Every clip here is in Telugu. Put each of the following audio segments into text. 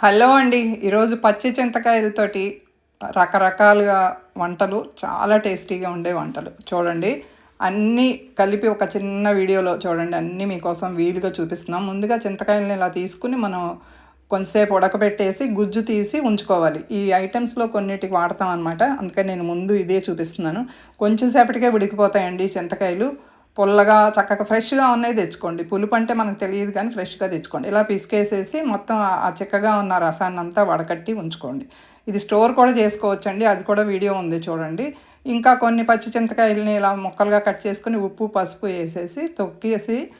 హలో అండి. ఈరోజు పచ్చి చింతకాయలతోటి రకరకాలుగా వంటలు చాలా టేస్టీగా ఉండే వంటలు. చూడండి అన్నీ కలిపి ఒక చిన్న వీడియోలో చూడండి అన్నీ మీకోసం వీలుగా చూపిస్తున్నాం. ముందుగా చింతకాయలని ఇలా తీసుకుని మనం కొంతసేపు ఉడకబెట్టేసి గుజ్జు తీసి ఉంచుకోవాలి. ఈ ఐటమ్స్లో కొన్నిటికి వాడతాం అనమాట అందుకని నేను ముందు ఇదే చూపిస్తున్నాను. కొంచెం సేపటికే ఉడికిపోతాయండి చింతకాయలు. పుల్లగా చక్కగా ఫ్రెష్గా ఉన్నాయి తెచ్చుకోండి. పులుపు అంటే మనకు తెలియదు కానీ ఫ్రెష్గా తెచ్చుకోండి. ఇలా పిసికేసేసి మొత్తం ఆ- ఆ చిక్కగా ఉన్న రసాన్ని అంతా వడకట్టి ఉంచుకోండి. ఇది స్టోర్ కూడా చేసుకోవచ్చండి. అది కూడా వీడియో ఉంది చూడండి. ఇంకా కొన్ని పచ్చి చింతకాయలని ఇలా ముక్కలుగా కట్ చేసుకుని ఉప్పు పసుపు వేసేసి తొక్కేసి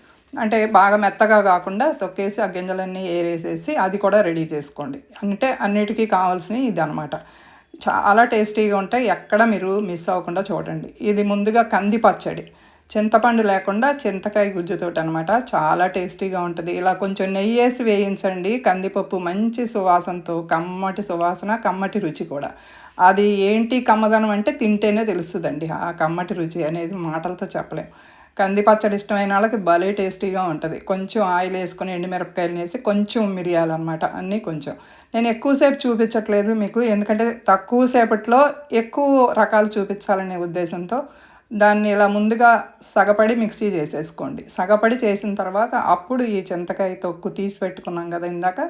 అంటే బాగా మెత్తగా కాకుండా తొక్కేసి ఆ గింజలన్నీ ఏరేసేసి అది కూడా రెడీ చేసుకోండి. అంటే అన్నిటికీ కావాల్సినవి ఇది అనమాట చాలా టేస్టీగా ఉంటాయి. ఎక్కడ మీరు మిస్ అవ్వకుండా చూడండి. ఇది ముందుగా కంది పచ్చడి. చింతపండు లేకుండా చింతకాయ గుజ్జుతోటి అనమాట చాలా టేస్టీగా ఉంటుంది. ఇలా కొంచెం నెయ్యి వేసి వేయించండి. కందిపప్పు మంచి సువాసనతో కమ్మటి సువాసన కమ్మటి రుచి కూడా. అది ఏంటి కమ్మదనం అంటే తింటేనే తెలుస్తుందండి. ఆ కమ్మటి రుచి అనేది మాటలతో చెప్పలేం. కంది పచ్చడి ఇష్టమైన వాళ్ళకి భలే టేస్టీగా ఉంటుంది. కొంచెం ఆయిల్ వేసుకొని ఎండుమిరపకాయలు వేసి కొంచెం మిరియాలు అనమాట అన్నీ కొంచెం. నేను ఎక్కువసేపు చూపించట్లేదు మీకు. ఎందుకంటే తక్కువ సేపట్లో ఎక్కువ రకాలు చూపించాలనే ఉద్దేశంతో దాన్ని ఇలా ముందుగా సగపడి మిక్సీ చేసేసుకోండి. సగపడి చేసిన తర్వాత అప్పుడు ఈ చింతకాయ తొక్కు తీసి పెట్టుకున్నాం కదా ఇందాక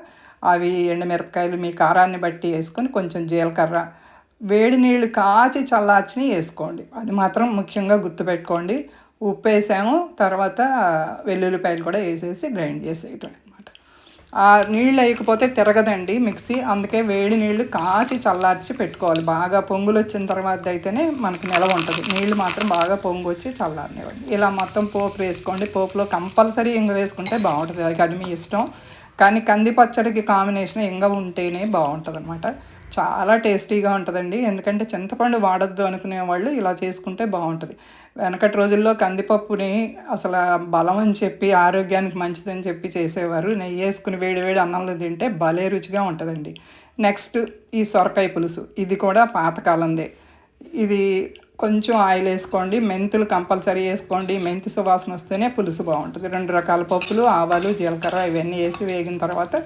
అవి ఎండుమిరపకాయలు మీ కారాన్ని బట్టి వేసుకొని కొంచెం జీలకర్ర వేడి నీళ్ళు కాచి చల్లార్చిని వేసుకోండి. అది మాత్రం ముఖ్యంగా గుర్తుపెట్టుకోండి ఉప్పు వేసాము తర్వాత వెల్లుల్లిపాయలు కూడా వేసేసి గ్రైండ్ చేసేయటం నీళ్ళు వేయకపోతే తిరగదండి మిక్సీ. అందుకే వేడి నీళ్ళు కాచి చల్లార్చి పెట్టుకోవాలి. బాగా పొంగులు వచ్చిన తర్వాత అయితేనే మనకి నిలవ ఉంటుంది. నీళ్ళు మాత్రం బాగా పొంగు వచ్చి చల్లారనివ్వండి. ఇలా మొత్తం పోపు వేసుకోండి. పోపులో కంపల్సరీ ఇంగ వేసుకుంటే బాగుంటుంది. అది అది మీ ఇష్టం. కానీ కంది పచ్చడికి కాంబినేషన్ ఇంగ ఉంటేనే బాగుంటుంది అనమాట చాలా టేస్టీగా ఉంటుందండి. ఎందుకంటే చింతపండు వాడొద్దు అనుకునే వాళ్ళు ఇలా చేసుకుంటే బాగుంటుంది. వెనకటి రోజుల్లో కందిపప్పుని అసలు బలం అని చెప్పి ఆరోగ్యానికి మంచిదని చెప్పి చేసేవారు. నెయ్యి వేసుకుని వేడి వేడి అన్నంలో తింటే భలే రుచిగా ఉంటుందండి. నెక్స్ట్ ఈ సొరకాయ పులుసు. ఇది కూడా పాతకాలందే. ఇది కొంచెం ఆయిల్ వేసుకోండి మెంతులు కంపల్సరీ వేసుకోండి మెంతి సువాసన వస్తేనే పులుసు బాగుంటుంది. రెండు రకాల పప్పులు ఆవాలు జీలకర్ర ఇవన్నీ వేసి వేగిన తర్వాత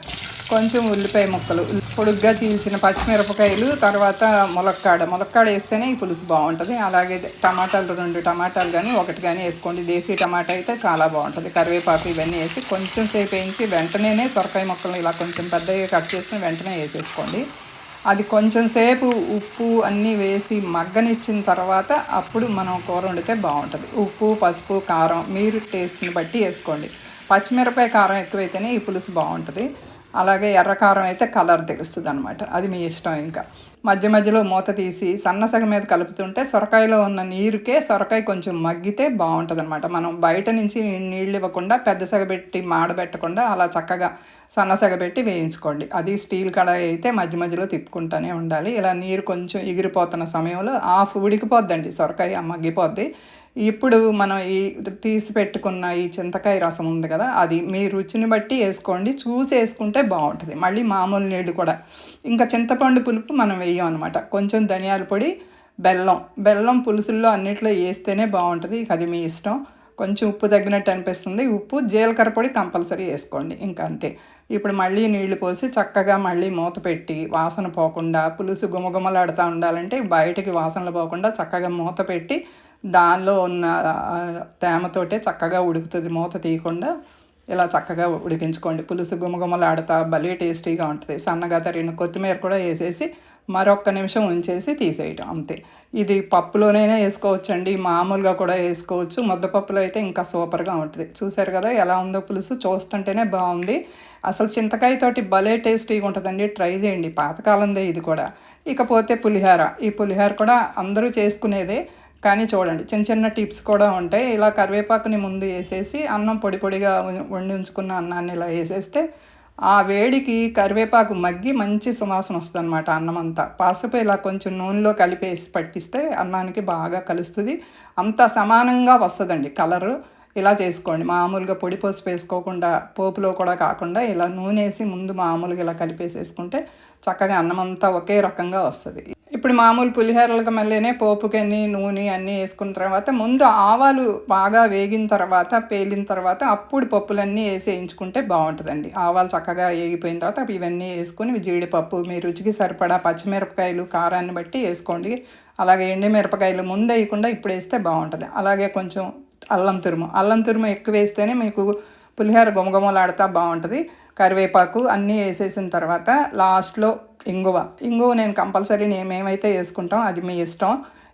కొంచెం ఉల్లిపాయ ముక్కలు. పొడుగ్గా చీల్చిన పచ్చిమిరపకాయలు తర్వాత ములక్కాడ. ములక్కాడ వేస్తేనే ఈ పులుసు బాగుంటుంది. అలాగే టమాటాలు రెండు టమాటాలు కానీ ఒకటి కానీ వేసుకోండి. దేశీ టమాటా అయితే చాలా బాగుంటుంది. కరివేపాకు ఇవన్నీ వేసి కొంచెం సేపు వేయించి వెంటనే సొరకాయ ముక్కలు ఇలా కొంచెం పెద్దగా కట్ చేసుకుని వెంటనే వేసేసుకోండి. అది కొంచెం సేపు ఉప్పు అన్నీ వేసి మగ్గనిచ్చిన తర్వాత అప్పుడు మనం కూర వండితే బాగుంటుంది. ఉప్పు పసుపు కారం మీరు టేస్ట్ని బట్టి వేసుకోండి. పచ్చిమిరపకాయ కారం ఎక్కువైతేనే ఈ పులుసు బాగుంటుంది. అలాగే ఎర్ర కారం అయితే కలర్ తెలుస్తుంది అనమాట అది మీ ఇష్టం ఇంకా. మధ్య మధ్యలో మూత తీసి సన్నసగ మీద కలుపుతుంటే సొరకాయలో ఉన్న నీరుకే సొరకాయ కొంచెం మగ్గితే బాగుంటుంది అనమాట మనం బయట నుంచి నీళ్ళు ఇవ్వకుండా పెద్ద సగ పెట్టి మాడబెట్టకుండా అలా చక్కగా సన్నసగ పెట్టి వేయించుకోండి. అది స్టీల్ కడాయి అయితే మధ్య మధ్యలో తిప్పుకుంటూనే ఉండాలి. ఇలా నీరు కొంచెం ఎగిరిపోతున్న సమయంలో ఆఫ్ ఉడికిపోద్దండి. సొరకాయ మగ్గిపోద్ది. ఇప్పుడు మనం ఈ తీసి పెట్టుకున్న ఈ చింతకాయ రసం ఉంది కదా అది మీ రుచిని బట్టి వేసుకోండి చూసి వేసుకుంటే బాగుంటుంది. మళ్ళీ మామూలు నీళ్ళు కూడా. ఇంకా చింతపండు పులుపు మనం వేయం అనమాట కొంచెం ధనియాల పొడి బెల్లం. బెల్లం పులుసుల్లో అన్నిట్లో వేస్తేనే బాగుంటుంది. ఇక అది మీ ఇష్టం. కొంచెం ఉప్పు తగ్గినట్టు అనిపిస్తుంది. ఉప్పు జీలకర్ర పొడి కంపల్సరీ వేసుకోండి. ఇంకా అంతే. ఇప్పుడు మళ్ళీ నీళ్ళు పోసి చక్కగా మళ్ళీ మూత పెట్టి వాసన పోకుండా పులుసు గుమగుమలాడుతూ ఉండాలంటే బయటికి వాసనలు పోకుండా చక్కగా మూత పెట్టి దానిలో ఉన్న తేమతోటే చక్కగా ఉడుకుతుంది. మూత తీయకుండా ఇలా చక్కగా ఉడికించుకోండి. పులుసు గుమగుమలాడుతా భలే టేస్టీగా ఉంటుంది. సన్నగా తరిగిన కొత్తిమీర కూడా వేసేసి మరొక్క నిమిషం ఉంచేసి తీసేయటం అంతే. ఇది పప్పులోనైనా వేసుకోవచ్చండి. మామూలుగా కూడా వేసుకోవచ్చు. ముద్దపప్పులో అయితే ఇంకా సూపర్గా ఉంటుంది. చూసారు కదా ఎలా ఉందో పులుసు? చూస్తుంటేనే బాగుంది. అసలు చింతకాయతోటి భలే టేస్టీగా ఉంటుందండి. ట్రై చేయండి. పాతకాలందే ఇది కూడా. ఇకపోతే పులిహార. ఈ పులిహార కూడా అందరూ చేసుకునేదే. కానీ చూడండి చిన్న చిన్న టిప్స్ కూడా ఉంటాయి. ఇలా కరివేపాకుని ముందు వేసేసి అన్నం పొడి పొడిగా వండి ఉంచుకున్న అన్నాన్ని ఇలా వేసేస్తే ఆ వేడికి కరివేపాకు మగ్గి మంచి సువాసన వస్తుంది అనమాట అన్నం అంతా పసుపు ఇలా కొంచెం నూనెలో కలిపేసి పట్టిస్తే అన్నానికి బాగా కలుస్తుంది. అంత సమానంగా వస్తుందండి కలరు. ఇలా చేసుకోండి. మామూలుగా పొడి పసుపు వేసుకోకుండా పోపులో కూడా కాకుండా ఇలా నూనె వేసి ముందు మామూలుగా ఇలా కలిపేసేసుకుంటే చక్కగా అన్నం అంతా ఒకే రకంగా వస్తుంది. ఇప్పుడు మామూలు పులిహోరలకు మళ్ళీనే పోపుకని నూనె అన్నీ వేసుకున్న తర్వాత ముందు ఆవాలు బాగా వేగిన తర్వాత పేలిన తర్వాత అప్పుడు పప్పులన్నీ వేసి వేయించుకుంటే బాగుంటుందండి. ఆవాలు చక్కగా వేగిపోయిన తర్వాత ఇవన్నీ వేసుకొని జీడిపప్పు మీ రుచికి సరిపడా పచ్చిమిరపకాయలు కారాన్ని బట్టి వేసుకోండి. అలాగే ఎండి మిరపకాయలు ముందు వేయకుండా ఇప్పుడు వేస్తే బాగుంటుంది. అలాగే కొంచెం అల్లం తురుము. అల్లం తురుము ఎక్కువ వేస్తేనే మీకు పులిహోర గుమగుమలాడుతా బాగుంటుంది. కరివేపాకు అన్నీ వేసేసిన తర్వాత లాస్ట్లో ఇంగువ. ఇంగువ నేను కంపల్సరీ నేను ఏమైతే వేసుకుంటాం. అది మీ ఇష్టం.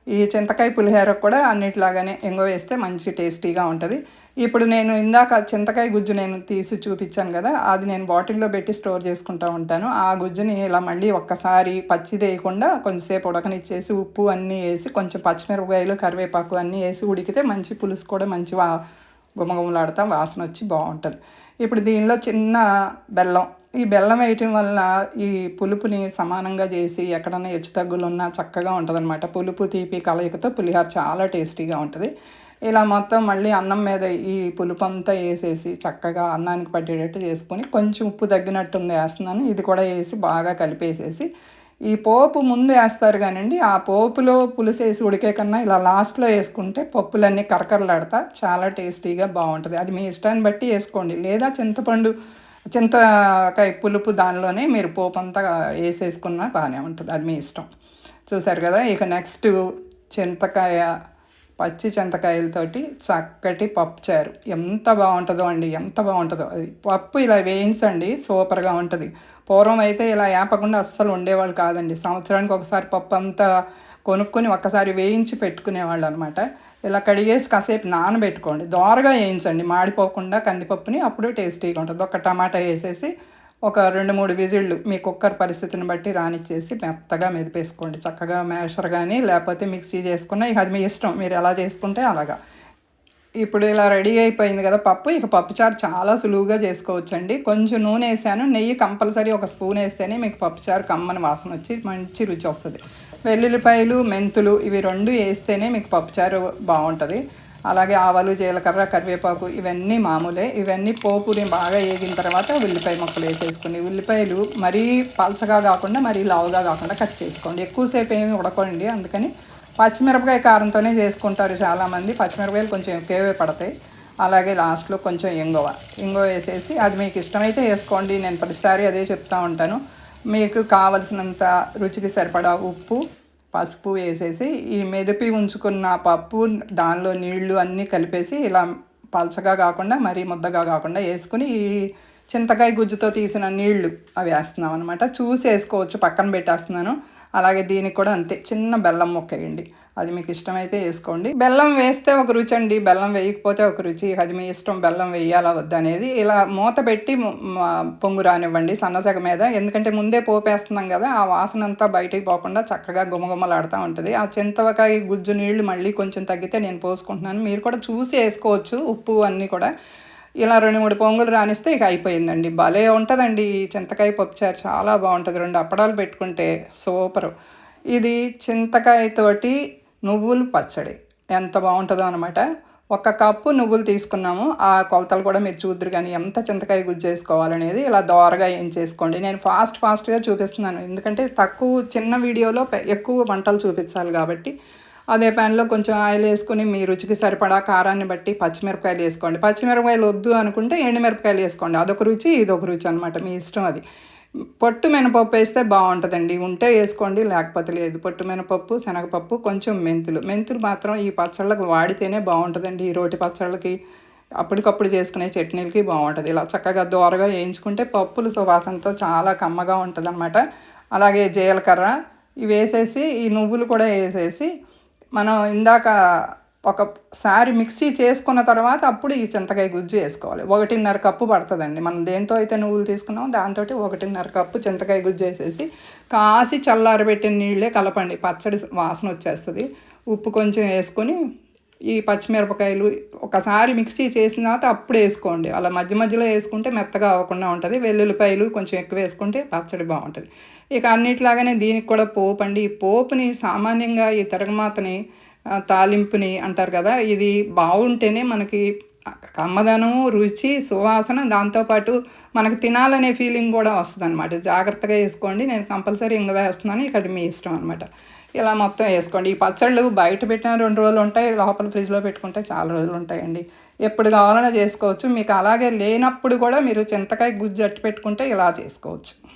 ఈ చింతకాయ పులిహోర కూడా అన్నిటిలాగానే ఇంగువ వేస్తే మంచి టేస్టీగా ఉంటుంది. ఇప్పుడు నేను ఇందాక చింతకాయ గుజ్జు నేను తీసి చూపించాను కదా అది నేను బాటిల్లో పెట్టి స్టోర్ చేసుకుంటూ ఉంటాను. ఆ గుజ్జుని ఇలా మళ్ళీ ఒక్కసారి పచ్చి వేయకుండా కొంచెంసేపు ఉడకనిచ్చేసి ఉప్పు అన్నీ వేసి కొంచెం పచ్చిమిరపకాయలు కరివేపాకు అన్నీ వేసి ఉడికితే మంచి పులుసు కూడా మంచి గుమగుమలాడుతా వాసన వచ్చి బాగుంటుంది. ఇప్పుడు దీనిలో చిన్న బెల్లం. ఈ బెల్లం వేయటం వల్ల ఈ పులుపుని సమానంగా చేసి ఎక్కడన్నా హెచ్చు తగ్గులు ఉన్నా చక్కగా ఉంటుంది అనమాట పులుపు తీపి కలయికతో పులిహోర చాలా టేస్టీగా ఉంటుంది. ఇలా మొత్తం మళ్ళీ అన్నం మీద ఈ పులుపు అంతా వేసేసి చక్కగా అన్నానికి పట్టేటట్టు చేసుకొని కొంచెం ఉప్పు తగ్గినట్టుంది వేస్తున్నాను. ఇది కూడా వేసి బాగా కలిపేసేసి ఈ పోపు ముందు వేస్తారు కానివ్వండి ఆ పోపులో పులుసు వేసి ఉడికే కన్నా ఇలా లాస్ట్లో వేసుకుంటే పప్పులన్నీ కరకరలాడతా చాలా టేస్టీగా బాగుంటుంది. అది మీ ఇష్టాన్ని బట్టి వేసుకోండి. లేదా చింతపండు చింతకాయ పులుపు దానిలోనే మీరు పోపు అంతా వేసేసుకున్నా బాగానే ఉంటుంది. అది మీ ఇష్టం. చూసారు కదా ఇక నెక్స్ట్ చింతకాయ పచ్చి చింతకాయలతోటి చక్కటి పప్పు చారు. ఎంత బాగుంటుందో అండి ఎంత బాగుంటుందో. అది పప్పు ఇలా వేయించండి సూపర్గా ఉంటుంది. పూర్వం అయితే ఇలా ఏపకుండా అస్సలు ఉండేవాళ్ళు కాదండి. సంవత్సరానికి ఒకసారి పప్పు అంతా కొనుక్కొని ఒక్కసారి వేయించి పెట్టుకునేవాళ్ళు అనమాట ఇలా కడిగేసి కాసేపు నానబెట్టుకోండి. దోరగా వేయించండి. మాడిపోకుండా కందిపప్పుని అప్పుడు టేస్టీగా ఉంటుంది. ఒక టమాటా వేసేసి ఒక రెండు మూడు విజిళ్ళు మీ కుక్కర్ పరిస్థితిని బట్టి రానిచ్చేసి మెత్తగా మెదిపేసుకోండి. చక్కగా మ్యాషర్ కానీ లేకపోతే మిక్సీ చేసుకున్న ఇక అది మీ ఇష్టం మీరు ఎలా చేసుకుంటే అలాగా. ఇప్పుడు ఇలా రెడీ అయిపోయింది కదా పప్పు ఇక పప్పుచారు చాలా సులువుగా చేసుకోవచ్చండి. కొంచెం నూనె వేసాను నెయ్యి కంపల్సరీ ఒక స్పూన్ వేస్తేనే మీకు పప్పుచారు కమ్మని వాసన వచ్చి మంచి రుచి వస్తుంది. వెల్లుల్లిపాయలు మెంతులు ఇవి రెండు వేస్తేనే మీకు పప్పుచారు బాగుంటుంది. అలాగే ఆవాలు జీలకర్ర కరివేపాకు ఇవన్నీ మామూలే. ఇవన్నీ పోపుని బాగా వేగిన తర్వాత ఉల్లిపాయ ముక్కలు వేసేసుకుని ఉల్లిపాయలు మరీ పలసగా కాకుండా మరీ లావుగా కాకుండా కట్ చేసుకోండి. ఎక్కువసేపు ఏమి ఉడకండి. అందుకని పచ్చిమిరపకాయ కారంతోనే చేసుకుంటారు చాలామంది. పచ్చిమిరపకాయలు కొంచెం ఎక్కువే పడతాయి. అలాగే లాస్ట్లో కొంచెం ఇంగువ. ఇంగువ వేసేసి అది మీకు ఇష్టమైతే వేసుకోండి. నేను ప్రతిసారి అదే చెప్తూ ఉంటాను. మీకు కావలసినంత రుచికి సరిపడా ఉప్పు పసుపు వేసేసి ఈ మెదిపి ఉంచుకున్న పప్పు దానిలో నీళ్ళు అన్నీ కలిపేసి ఇలా పలచగా కాకుండా మరీ ముద్దగా కాకుండా వేసుకుని ఈ చింతకాయ గుజ్జుతో తీసిన నీళ్ళు అవి వేస్తున్నాం అనమాట చూసి వేసుకోవచ్చు పక్కన పెట్టేస్తున్నాను. అలాగే దీనికి కూడా అంతే చిన్న బెల్లం ముక్క వేయండి. అది మీకు ఇష్టమైతే వేసుకోండి. బెల్లం వేస్తే ఒక రుచి అండి. బెల్లం వేయకపోతే ఒక రుచి. అది మీ ఇష్టం బెల్లం వేయాలా వద్దనేది ఇలా మూత పెట్టి పొంగు రానివ్వండి సన్నసగ మీద. ఎందుకంటే ముందే పోపేస్తున్నాం కదా ఆ వాసన అంతా బయటికి పోకుండా చక్కగా గుమగుమలాడుతూ ఉంటుంది. ఆ చింతవకాయ గుజ్జు నీళ్ళు మళ్ళీ కొంచెం తగ్గితే నేను పోసుకుంటున్నాను. మీరు కూడా చూసి వేసుకోవచ్చు ఉప్పు అన్నీ కూడా. ఇలా రెండు మూడు పొంగులు రానిస్తే ఇక అయిపోయిందండి. భలే ఉంటుందండి ఈ చింతకాయ పప్పుచారు. చాలా బాగుంటుంది. రెండు అప్పడాలు పెట్టుకుంటే సూపర్. ఇది చింతకాయతోటి నువ్వులు పచ్చడి. ఎంత బాగుంటుందో అనమాట ఒక కప్పు నువ్వులు తీసుకున్నాము. ఆ కొలతలు కూడా మీరు చూద్దరు కానీ ఎంత చింతకాయ గుజ్జేసుకోవాలనేది ఇలా దోరగా ఏం చేసుకోండి. నేను ఫాస్ట్ ఫాస్ట్గా చూపిస్తున్నాను. ఎందుకంటే తక్కువ చిన్న వీడియోలో ఎక్కువ వంటలు చూపించాలి కాబట్టి అదే ప్యాన్లో కొంచెం ఆయిల్ వేసుకుని మీ రుచికి సరిపడా కారాన్ని బట్టి పచ్చిమిరపకాయలు వేసుకోండి. పచ్చిమిరపకాయలు వద్దు అనుకుంటే ఎండుమిరపకాయలు వేసుకోండి. అదొక రుచి ఇదొక రుచి అనమాట మీ ఇష్టం అది. పొట్టు మినపప్పు వేస్తే బాగుంటుందండి. ఉంటే వేసుకోండి లేకపోతే లేదు. పొట్టు మినపప్పు శనగపప్పు కొంచెం మెంతులు. మెంతులు మాత్రం ఈ పచ్చళ్ళకి వాడితేనే బాగుంటుందండి. ఈ రోటి పచ్చళ్ళకి అప్పటికప్పుడు చేసుకునే చట్నీలకి బాగుంటుంది. ఇలా చక్కగా దోరగా వేయించుకుంటే పప్పులు సువాసనతో చాలా కమ్మగా ఉంటుంది అనమాట అలాగే జీలకర్ర ఇవి వేసేసి ఈ నువ్వులు కూడా వేసేసి మనం ఇందాక ఒకసారి మిక్సీ చేసుకున్న తర్వాత అప్పుడు ఈ చింతకాయ గుజ్జు వేసుకోవాలి. ఒకటిన్నర కప్పు పడుతుందండి. మనం దేంతో అయితే నువ్వులు తీసుకున్నామో దాంతో ఒకటిన్నర కప్పు చింతకాయ గుజ్జు వేసేసి కాసి చల్లారబెట్టిన నీళ్ళే కలపండి. పచ్చడి వాసన వచ్చేస్తుంది. ఉప్పు కొంచెం వేసుకొని ఈ పచ్చిమిరపకాయలు ఒకసారి మిక్సీ చేసిన తర్వాత అప్పుడు వేసుకోండి. అలా మధ్య మధ్యలో వేసుకుంటే మెత్తగా అవ్వకుండా ఉంటుంది. వెల్లుల్లిపాయలు కొంచెం ఎక్కువ వేసుకుంటే పచ్చడి బాగుంటుంది. ఇక అన్నిట్లాగానే దీనికి కూడా పోపు అండి. ఈ పోపుని సామాన్యంగా ఈ తరగమాతని తాలింపుని అంటారు కదా ఇది బాగుంటేనే మనకి కమ్మదనము రుచి సువాసన దాంతోపాటు మనకు తినాలనే ఫీలింగ్ కూడా వస్తుంది అనమాట జాగ్రత్తగా వేసుకోండి. నేను కంపల్సరీ ఇంగ వేస్తున్నాను. ఇక అది మీ ఇష్టం అనమాట ఇలా మొత్తం వేసుకోండి. ఈ పచ్చళ్ళు బయట పెట్టిన రెండు రోజులు ఉంటాయి. లోపల ఫ్రిడ్జ్లో పెట్టుకుంటే చాలా రోజులు ఉంటాయండి. ఎప్పుడు కావాలన్నా చేసుకోవచ్చు. మీకు అలాగే లేనప్పుడు కూడా మీరు చింతకాయ గుజ్జు అట్టి పెట్టుకుంటే ఇలా చేసుకోవచ్చు.